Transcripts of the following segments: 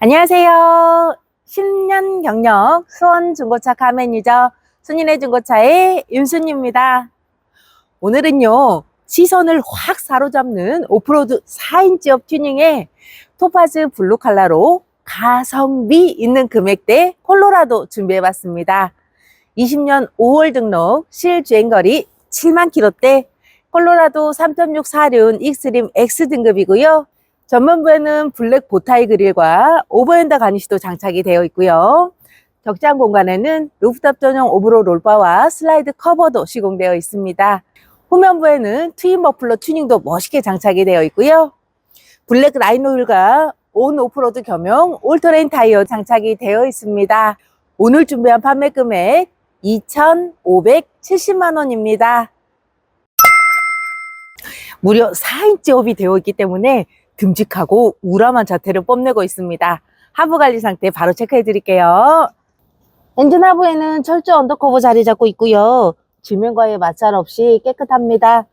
안녕하세요. 10년 경력 수원 중고차 카매니저 순인의 중고차의 윤순입니다. 오늘은요, 시선을 확 사로잡는 오프로드 4인치업 튜닝에 토파즈 블루 컬러로 가성비 있는 금액대 콜로라도 준비해봤습니다. 20년 5월 등록 실주행거리 7만 킬로대 콜로라도 3.6 사륜 익스트림 X 등급이고요. 전면부에는 블랙 보타이 그릴과 오버핸더 가니시도 장착이 되어 있고요. 격장 공간에는 루프탑 전용 오브로 롤바와 슬라이드 커버도 시공되어 있습니다. 후면부에는 트윈 머플러 튜닝도 멋있게 장착이 되어 있고요. 블랙 라인 오일과 온 오프로드 겸용 올터레인 타이어 장착이 되어 있습니다. 오늘 준비한 판매 금액 2,570만 원입니다. 무려 4인치 업이 되어 있기 때문에 듬직하고 우람한 자태를 뽐내고 있습니다. 하부 관리 상태 바로 체크해 드릴게요. 엔진 하부에는 철저 언더커버 자리 잡고 있고요. 지면과의 마찰 없이 깨끗합니다.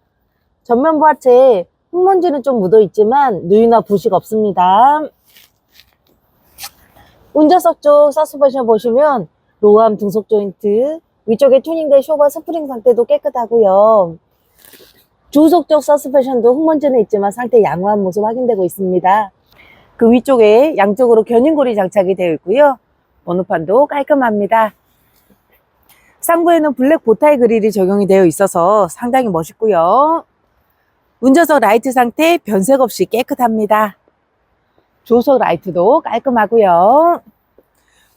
전면부 하체 흙먼지는 좀 묻어 있지만 누유나 부식 없습니다. 운전석 쪽 서스펜션 보시면 로우암 등속 조인트 위쪽에 튜닝된 쇼바 스프링 상태도 깨끗하고요. 쪽 서스펜션도 흙먼지는 있지만 상태 양호한 모습 확인되고 있습니다. 그 위쪽에 양쪽으로 견인골이 장착이 되어 있고요. 번호판도 깔끔합니다. 상부에는 블랙 보타이 그릴이 적용이 되어 있어서 상당히 멋있고요. 운전석 라이트 상태 변색 없이 깨끗합니다. 조석 라이트도 깔끔하고요.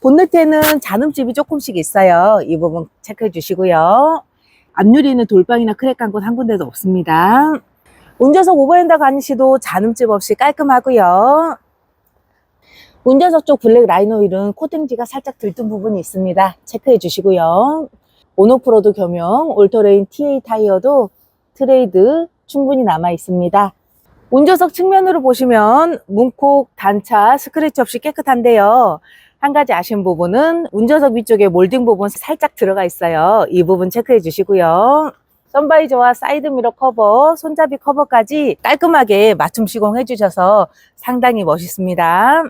본네트에는 잔음집이 조금씩 있어요. 이 부분 체크해 주시고요. 앞유리는 돌방이나 크랙 간곳한 군데도 없습니다. 운전석 오버핸더 가니시도 잔음집 없이 깔끔하고요. 운전석 쪽 블랙 라인 오일은 코팅지가 살짝 들뜬 부분이 있습니다. 체크해 주시고요. 온오프로드 겸용 올터레인 TA 타이어도 트레이드 충분히 남아 있습니다. 운전석 측면으로 보시면 문콕, 단차, 스크래치 없이 깨끗한데요. 한 가지 아쉬운 부분은 운전석 위쪽에 몰딩 부분 살짝 들어가 있어요. 이 부분 체크해 주시고요. 선바이저와 사이드미러 커버, 손잡이 커버까지 깔끔하게 맞춤 시공해 주셔서 상당히 멋있습니다.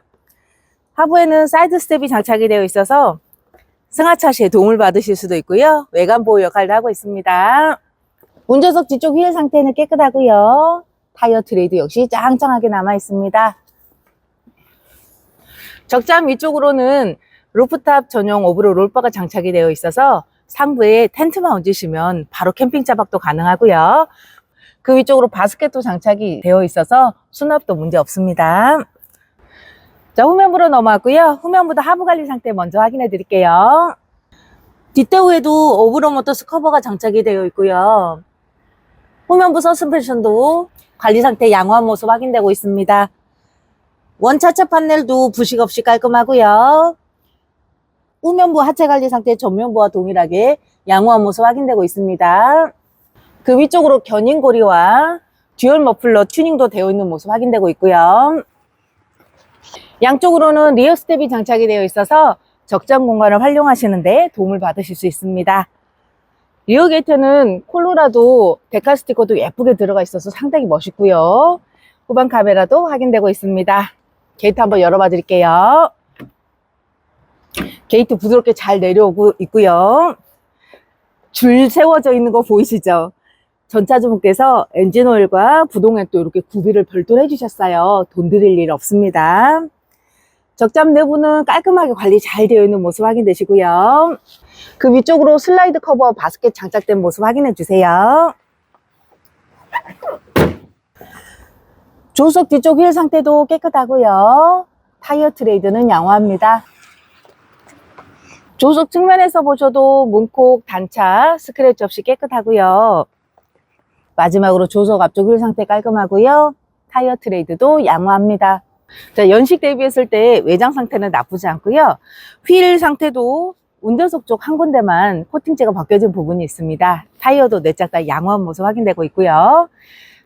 하부에는 사이드 스텝이 장착이 되어 있어서 승하차 시에 도움을 받으실 수도 있고요. 외관 보호 역할도 하고 있습니다. 운전석 뒤쪽 휠 상태는 깨끗하고요. 타이어 트레이드 역시 짱짱하게 남아 있습니다. 적장 위쪽으로는 루프탑 전용 오브로 롤바가 장착이 되어 있어서 상부에 텐트만 얹으시면 바로 캠핑 자박도 가능하고요. 그 위쪽으로 바스켓도 장착이 되어 있어서 수납도 문제 없습니다. 자, 후면부로 넘어왔고요. 후면부도 하부 관리 상태 먼저 확인해 드릴게요. 뒷대우에도 오브로 모터스 커버가 장착이 되어 있고요. 후면부 서스펜션도 관리 상태 양호한 모습 확인되고 있습니다. 원차차 판넬도 부식 없이 깔끔하고요. 후면부 하체 관리 상태 전면부와 동일하게 양호한 모습 확인되고 있습니다. 그 위쪽으로 견인고리와 듀얼 머플러 튜닝도 되어 있는 모습 확인되고 있고요. 양쪽으로는 리어 스텝이 장착이 되어 있어서 적장 공간을 활용하시는데 도움을 받으실 수 있습니다. 리어 게이트는 콜로라도 데칼 스티커도 예쁘게 들어가 있어서 상당히 멋있고요. 후방 카메라도 확인되고 있습니다. 게이트 한번 열어봐 드릴게요. 게이트 부드럽게 잘 내려오고 있고요. 줄 세워져 있는 거 보이시죠? 전차주분께서 엔진오일과 부동액도 이렇게 구비를 별도로 해주셨어요. 돈 들일 일 없습니다. 적잠 내부는 깔끔하게 관리 잘 되어 있는 모습 확인되시고요. 그 위쪽으로 슬라이드 커버 바스켓 장착된 모습 확인해 주세요. 조수석 뒤쪽 휠 상태도 깨끗하고요. 타이어 트레이드는 양호합니다. 조수석 측면에서 보셔도 문콕, 단차, 스크래치 없이 깨끗하고요. 마지막으로 조수석 앞쪽 휠 상태 깔끔하고요. 타이어 트레이드도 양호합니다. 자, 연식 대비했을 때 외장 상태는 나쁘지 않고요. 휠 상태도 운전석 쪽 한 군데만 코팅제가 벗겨진 부분이 있습니다. 타이어도 내짝 다 양호한 모습 확인되고 있고요.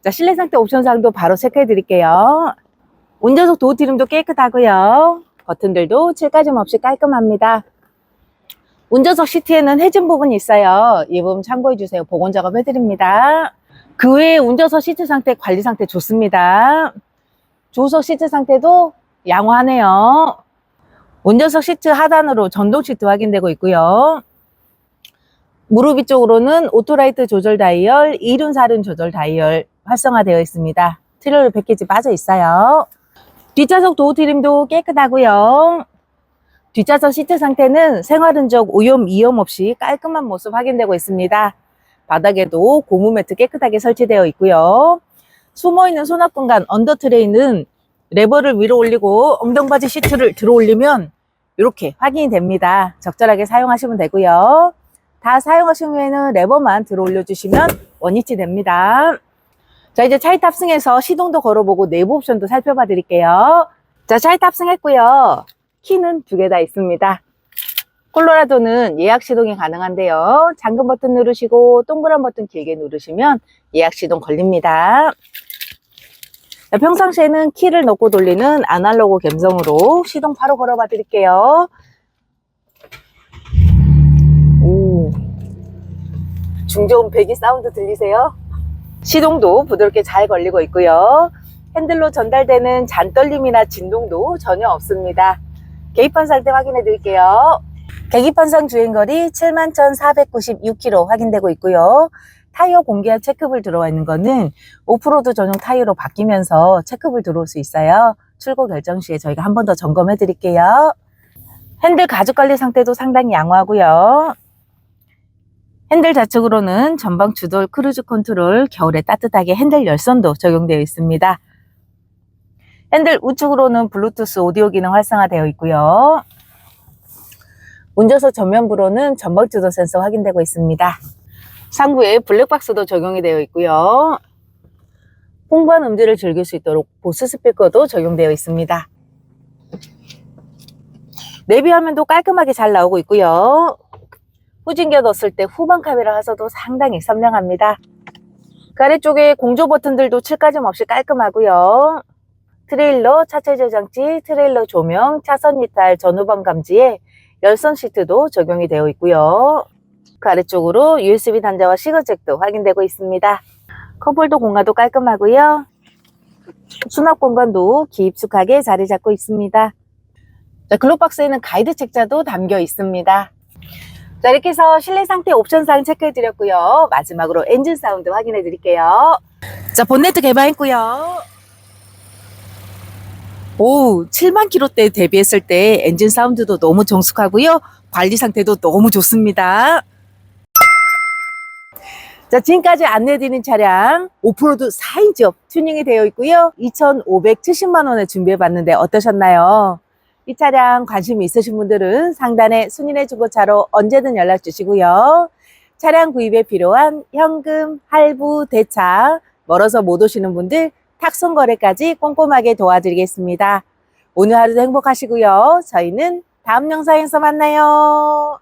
자, 실내 상태 옵션 사항도 바로 체크해 드릴게요. 운전석 도어 트림도 깨끗하고요. 버튼들도 칠가짐 없이 깔끔합니다. 운전석 시트에는 해진 부분이 있어요. 이 부분 참고해 주세요. 복원 작업 해드립니다. 그 외에 운전석 시트 상태, 관리 상태 좋습니다. 조석 시트 상태도 양호하네요. 운전석 시트 하단으로 전동 시트 확인되고 있고요. 무릎 위쪽으로는 오토라이트 조절 다이얼, 이륜 사륜 조절 다이얼 활성화되어 있습니다. 트릴러 패키지 빠져 있어요. 뒷좌석 도어 트림도 깨끗하고요. 뒷좌석 시트 상태는 생활 흔적 오염 이염 없이 깔끔한 모습 확인되고 있습니다. 바닥에도 고무 매트 깨끗하게 설치되어 있고요. 숨어있는 수납 공간 언더 트레이는 레버를 위로 올리고 엉덩바지 시트를 들어 올리면 이렇게 확인이 됩니다. 적절하게 사용하시면 되고요. 다 사용하신 후에는 레버만 들어 올려주시면 원위치 됩니다. 자, 이제 차에 탑승해서 시동도 걸어보고 내부 옵션도 살펴봐 드릴게요. 자, 차에 탑승했고요. 키는 두 개 다 있습니다. 콜로라도는 예약 시동이 가능한데요. 잠금 버튼 누르시고 동그란 버튼 길게 누르시면 예약 시동 걸립니다. 자, 평상시에는 키를 넣고 돌리는 아날로그 감성으로 시동 바로 걸어봐 드릴게요. 오. 중저음 배기 사운드 들리세요? 시동도 부드럽게 잘 걸리고 있고요. 핸들로 전달되는 잔떨림이나 진동도 전혀 없습니다. 계기판 살때 확인해 드릴게요. 계기판상 주행거리 71,496km 확인되고 있고요. 타이어 공기와 체크불 들어와 있는 거는 오프로드 전용 타이어로 바뀌면서 체크불 들어올 수 있어요. 출고 결정 시에 저희가 한 번 더 점검해 드릴게요. 핸들 가죽 관리 상태도 상당히 양호하고요. 핸들 좌측으로는 전방 주돌 크루즈 컨트롤 겨울에 따뜻하게 핸들 열선도 적용되어 있습니다. 핸들 우측으로는 블루투스 오디오 기능 활성화되어 있고요. 운전석 전면부로는 전방 주도 센서 확인되고 있습니다. 상부에 블랙박스도 적용이 되어 있고요. 풍부한 음질을 즐길 수 있도록 보스 스피커도 적용되어 있습니다. 내비 화면도 깔끔하게 잘 나오고 있고요. 후진겨 넣었을 때 후방 카메라 화소도 상당히 선명합니다. 그 아래쪽에 공조 버튼들도 칠까짐 없이 깔끔하고요. 트레일러 차체 저장치, 트레일러 조명, 차선 이탈, 전후방 감지에 열선 시트도 적용이 되어 있고요. 그 아래쪽으로 USB 단자와 시거잭도 확인되고 있습니다. 컵홀더 공간도 깔끔하고요. 수납 공간도 깊숙하게 자리 잡고 있습니다. 자, 글록박스에는 가이드 책자도 담겨 있습니다. 자, 이렇게 해서 실내 상태 옵션 사항 체크해 드렸고요. 마지막으로 엔진 사운드 확인해 드릴게요. 자, 본네트 개방했고요. 오, 7만 킬로대 대비했을 때 엔진 사운드도 너무 정숙하고요. 관리 상태도 너무 좋습니다. 자, 지금까지 안내해드린 차량 오프로드 4인치업 튜닝이 되어 있고요. 2,570만 원에 준비해 봤는데 어떠셨나요? 이 차량 관심 있으신 분들은 상단에 순인의 중고차로 언제든 연락 주시고요. 차량 구입에 필요한 현금, 할부, 대차, 멀어서 못 오시는 분들 탁송 거래까지 꼼꼼하게 도와드리겠습니다. 오늘 하루도 행복하시고요. 저희는 다음 영상에서 만나요.